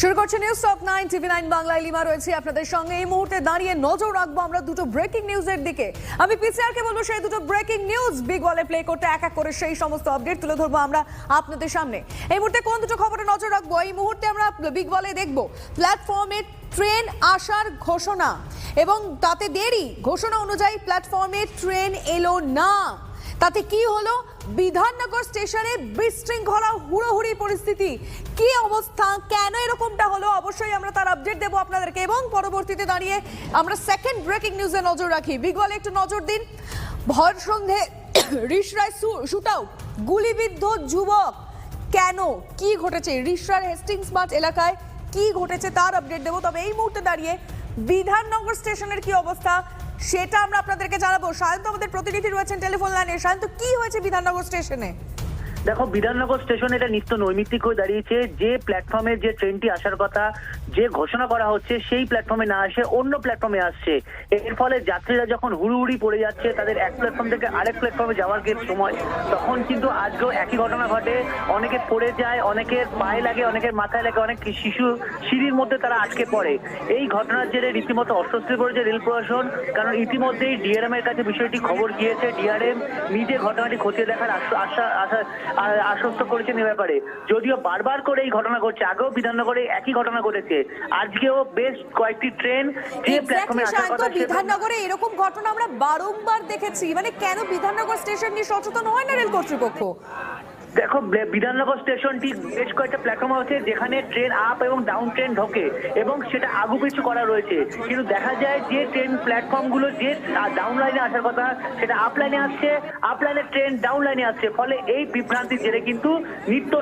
শুরু করছে news top nine TV nine বাংলায় লিমা রয়েছে আপনাদের সঙ্গে। এই মুহূর্তে দাঁড়িয়ে নজর রাখব আমরা দুটো ব্রেকিং নিউজের দিকে। আমি পিসিআরকে বলব, সেই দুটো ব্রেকিং নিউজ বিগ ওয়ালে প্লে করতে এক এক করে সেই সমস্ত আপডেট তুলে ধরবো আমরা আপনাদের সামনে। এই মুহূর্তে কোন দুটো খবরে নজর রাখব? এই মুহূর্তে আমরা বিগ ওয়ালে দেখব। প্ল্যাটফর্মে ট্রেন আসার ঘোষণা এবং তাতে দেরি। ঘোষণা অনুযায়ী প্ল্যাটফর্মে ট্রেন এলো না। তাতে কি হলো? বিধাননগর স্টেশনে বিশৃঙ্খলা হুড়োহুড়ি পরিস্থিতি? কি অবস্থা? কেন এরকমটা হলো? অবশ্যই আমরা তার আপডেট দেবো আপনাদেরকে। এবং পরবর্তীতে দাঁড়িয়ে আমরা সেকেন্ড ব্রেকিং নিউজে নজর রাখি। বিগওয়ালে একটু নজর দিন। ভর সন্ধে রিসরায় শুট আউট গুলিবিদ্ধ যুবক। কেন? কি ঘটেছে? রিসরার হেস্টিংস মাঠ এলাকায় কি ঘটেছে তার আপডেট দেবো। তবে এই মুহূর্তে দাঁড়িয়ে বিধাননগর স্টেশনের কি অবস্থা সেটা আমরা আপনাদেরকে জানাব। সায়ন্ত আমাদের প্রতিনিধি রয়েছেন টেলিফোন লাইনে। সায়ন্ত, কি হয়েছে বিধাননগর স্টেশনে? দেখো, বিধাননগর স্টেশন এটা নিত্য নৈমিত্তিক হয়ে দাঁড়িয়েছে। যে প্ল্যাটফর্মে যে ট্রেনটি আসার কথা, যে ঘোষণা করা হচ্ছে, সেই প্ল্যাটফর্মে না আসে অন্য প্ল্যাটফর্মে আসছে। এর ফলে যাত্রীরা যখন হুড়ুহুড়ি পড়ে যাচ্ছে, তাদের এক প্ল্যাটফর্ম থেকে আরেক প্ল্যাটফর্মে যাওয়ার সময়, তখন কিন্তু আজকেও একই ঘটনা ঘটে। অনেকে পড়ে যায়, অনেকের পায়ে লাগে, অনেকের মাথায় লাগে, অনেক শিশু সিঁড়ির মধ্যে তারা আটকে পড়ে। এই ঘটনার জেরে রীতিমতো অস্বস্তি পড়েছে রেল প্রশাসন, কারণ ইতিমধ্যেই ডিআরএম এর কাছে বিষয়টি খবর গিয়েছে। ডিআরএম নিজে ঘটনাটি খতিয়ে দেখার আশা- আশা- আশ্বস্ত করেছেন এ ব্যাপারে। যদিও বারবার করে এই ঘটনা ঘটছে আগেও বিধাননগরে একই ঘটনা ঘটেছে। আজকেও বেশ কয়েকটি ট্রেন যে প্ল্যাটফর্মে আসার কথা বিধাননগরে এরকম ঘটনা আমরা বারংবার দেখেছি। মানে কেন বিধাননগর স্টেশন নিয়ে সচেতন হয় না রেল কর্তৃপক্ষ? দেখো বিধাননগর স্টেশনটি বেশ কয়েকটা প্ল্যাটফর্ম আছে যেখানে ট্রেন আপ এবং ডাউন ট্রেন ঢোকে এবং সেটা আগু পিছু করা রয়েছে। কিন্তু দেখা যায় যে ট্রেন প্ল্যাটফর্মগুলো যে ডাউন লাইনে আসার কথা, সেটা আপ লাইনে আসছে আপ লাইনে ট্রেন ডাউন লাইনে আসছে। ফলে এই বিভ্রান্তির জেরে কিন্তু নিত্য